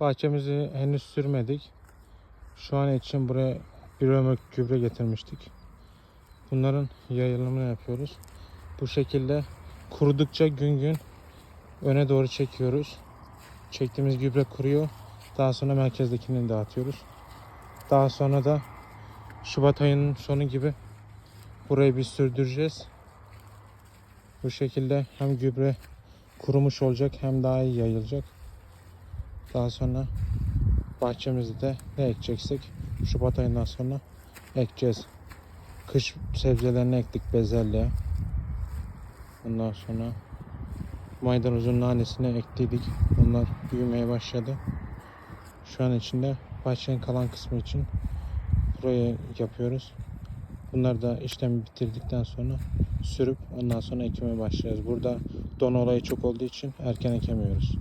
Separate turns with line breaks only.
Bahçemizi henüz sürmedik. Şu an için buraya bir ömür gübre getirmiştik. Bunların yayılımını yapıyoruz. Bu şekilde kurudukça gün gün öne doğru çekiyoruz. Çektiğimiz gübre kuruyor. Daha sonra merkezdekini dağıtıyoruz. Daha sonra da Şubat ayının sonu gibi burayı bir sürdüreceğiz. Bu şekilde hem gübre kurumuş olacak hem daha iyi yayılacak. Daha sonra bahçemizde ne ekeceksek Şubat ayından sonra ekeceğiz. Kış sebzelerini ektik bezelye. Ondan sonra maydanozun nanesini ektiydik. Bunlar büyümeye başladı. Şu an içinde bahçenin kalan kısmı için burayı yapıyoruz. Bunları da işlemi bitirdikten sonra sürüp ondan sonra ekmeye başlayacağız. Burada don olayı çok olduğu için erken ekemiyoruz.